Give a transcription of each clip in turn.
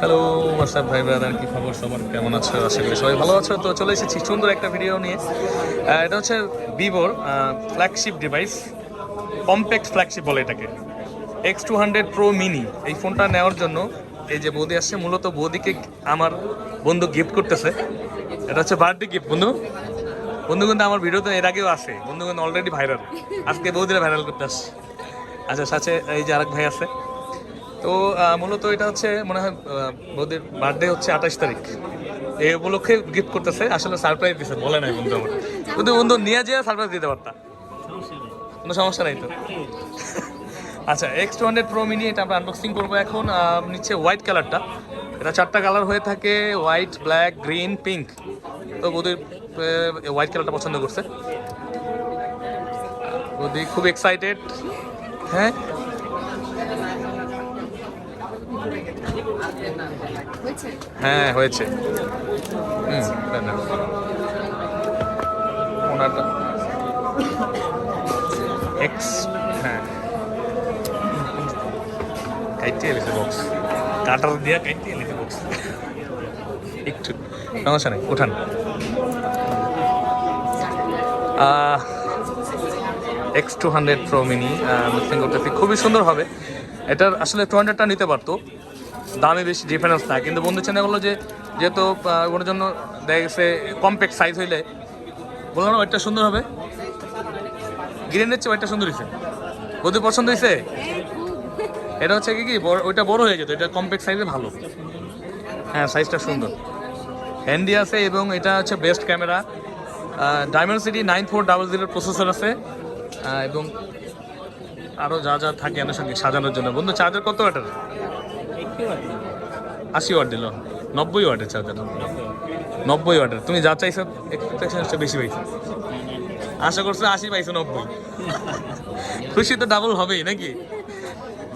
Hello WhatsApp ভাই brother কি খবর সবার? কেমন আছো? আশা করি সবাই ভালো আছো। তো চলে এসেছি সুন্দর একটা ভিডিও নিয়ে। এটা হচ্ছে ভিভোর ফ্ল্যাগশিপ ডিভাইস কম্প্যাক্ট ফ্ল্যাগশিপ বলে এটাকে। X two hundred pro mini এই ফোনটা নেওয়ার জন্য এই যে বৌদি আসছে, মূলত বৌদিকে আমার বন্ধু গিফট করতেছে। এটা হচ্ছে বার্থডে গিফট বন্ধু। বন্ধু কিন্তু আমার ভিডিও তো এর আগেও আছে। বন্ধু কিন্তু অলরেডি ভাইরাল আজকে বৌদিরা ভাইরাল করতে আসছে। আচ্ছা সাথে এই যে আরেক ভাই আছে। তো মূলত এটা হচ্ছে, মনে হয় বৌদির বার্থডে হচ্ছে আঠাশ তারিখ। এই উপলক্ষে গিফট করতেছে। আসলে সারপ্রাইজ দিছে, বলে নাই বন্ধু আমার কিন্তু বন্ধু, নিয়ে যেয়ে সারপ্রাইজ দিতে পারতা। কোনো সমস্যা নাই তো? আচ্ছা X two hundred pro mini এটা আমরা আনবক্সিং করব এখন। নিচ্ছে হোয়াইট কালারটা এটা চারটা কালার হয়ে থাকে হোয়াইট ব্ল্যাক গ্রিন পিঙ্ক তো বৌদির হোয়াইট কালারটা পছন্দ করছে। বৌদি খুব এক্সাইটেড হ্যাঁ? হ্যাঁ হয়েছে। হুম, দেন। ওনারটা এক্স হ্যাঁ। কাইটে এলেছে বক্স কাটার দিয়া কাইটে এলেছে বক্স একটু, সমস্যা নেই, উঠান। X two hundred pro mini booking করতেছি। খুবই সুন্দর হবে। এটার আসলে টু হান্ড্রেডটা নিতে পারতো। দামে বেশি ডিফারেন্স না কিন্তু বন্ধু চ্যানেল বলল যে, যেহেতু ওটার জন্য দেখা গেছে কম্প্যাক্ট সাইজ হইলে, বললাম, ওইটা সুন্দর হবে। গ্রিনের চেয়ে ওইটা সুন্দর হয়েছে বন্ধু পছন্দ হয়েছে এটা হচ্ছে কি কি ওইটা বড় হয়ে যেত। এটা কম্প্যাক্ট সাইজে ভালো। হ্যাঁ সাইজটা সুন্দর। হ্যান্ডি আছে এবং এটা হচ্ছে best camera Dimensity nine four double জিরোর প্রসেসর আছে। এবং আরও যা যা থাকে সঙ্গে সাজানোর জন্য। বন্ধু চার্জার কত ওয়াটের আশি ওয়াট দিল। নব্বই ওয়াটের চার্জার নব্বই ওয়াটের তুমি যা চাইছো বেশি পাইছো। আশা করছ আশি পাইছো নব্বই। খুশি তো ডাবল হবেই নাকি?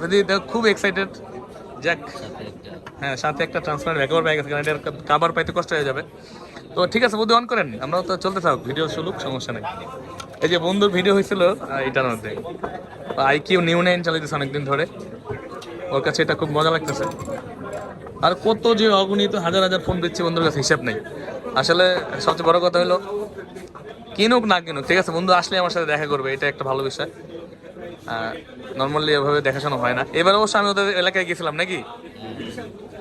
যদি খুব এক্সাইটেড যাক। হ্যাঁ সাথে একটা ট্রান্সপারেন্ট ব্যাকওয়ার ব্যাগ আছে কারণ কাবার পাইতে কষ্ট হয়ে যাবে। তো ঠিক আছে বন্ধু অন করেন আমরা তো চলতে থাক ভিডিও শুরুক সমস্যা নেই। এই যে বন্ধুর ভিডিও হয়েছিল এটার মধ্যে। আই কিউ নিউ নাইন চালাইতেছে অনেকদিন ধরে। ওর কাছে এটা খুব মজা লাগতেছে। আর কত যে অগণিত হাজার হাজার ফোন দিচ্ছে বন্ধুর কাছে হিসাব নেই। আসলে সবচেয়ে বড় কথা হলো, কিনুক না কিনুক, ঠিক আছে, বন্ধু আসলে আমার সাথে দেখা করবে, এটা একটা ভালো বিষয়। নর্মালি এভাবে দেখাশোনা হয় না। এবার অবশ্য আমি ওদের এলাকায় গেছিলাম নাকি?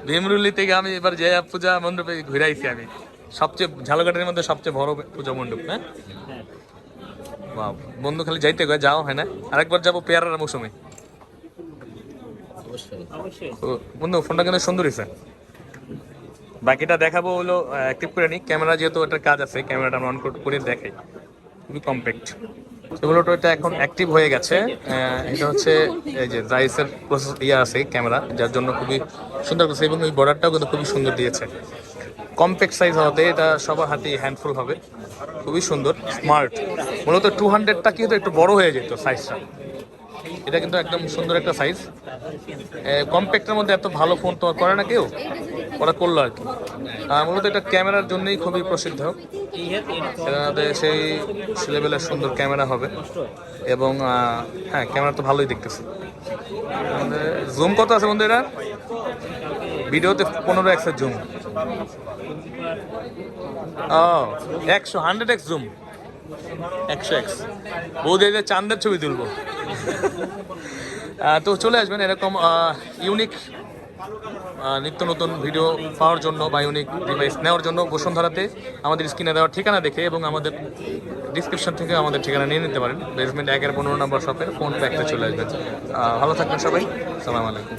ভীমরুলি থেকে আমি এবার জয়া পূজা মণ্ডপে ঘুরে আইছি আমি। সবচেয়ে ঝালকাটের মধ্যে সবচেয়ে বড় পূজা মণ্ডপ হ্যাঁ? বন্ধু খালি যাইতে কয় যাও হয় না? আরেকবার যাব পেয়ারার মৌসুমে। বন্ধু ফোনটা কিন্তু সুন্দর হয়েছে বাকিটা দেখাবো হলো অ্যাক্টিভ করে নিই ক্যামেরা যেহেতু একটা কাজ আছে ক্যামেরাটা আমরা অন করে দেখাই। খুবই কম্প্যাক্ট সেগুলো তো এটা এখন অ্যাক্টিভ হয়ে গেছে। এটা হচ্ছে এই যে জাইসের প্রসেস ইয়ে আছে ক্যামেরা যার জন্য খুবই সুন্দর করছে এবং ওই বর্ডারটাও কিন্তু খুবই সুন্দর দিয়েছে। কম্প্যাক্ট সাইজ হওয়াতে এটা সবার হাতেই হ্যান্ডফুল হবে। খুবই সুন্দর স্মার্ট মূলত টু হান্ড্রেডটা কিন্তু একটু বড় হয়ে যেত সাইজটা এটা কিন্তু একদম সুন্দর একটা সাইজ কম্প্যাক্টের মধ্যে এত ভালো ফোন তোমার করে না কেউ? ওরা করল আর কি। মূলত এটা ক্যামেরার জন্যই খুবই প্রসিদ্ধ। সেই লেভেলের সুন্দর ক্যামেরা হবে। এবং হ্যাঁ ক্যামেরা তো ভালোই দেখতেছে। জুম কত আছে বন্ধু এটা ভিডিওতে পনেরো এক্সের জুম ও, একশো হান্ড্রেড এক্স জুম একশো এক্স। বৌদি চাঁদের ছবি তুলবো। তো চলে আসবেন এরকম ইউনিক নিত্য নতুন ভিডিও পাওয়ার জন্য বা ইউনিক ডিভাইস নেওয়ার জন্য বসুন্ধরাতে আমাদের স্ক্রিনে দেওয়ার ঠিকানা দেখে এবং আমাদের ডিসক্রিপশন থেকে আমাদের ঠিকানা নিয়ে নিতে পারেন। বেসমেন্ট একের পনেরো নম্বর শপের ফোন প্যাকটা চলে আসবেন। ভালো থাকবেন সবাই। সালাম আলাইকুম।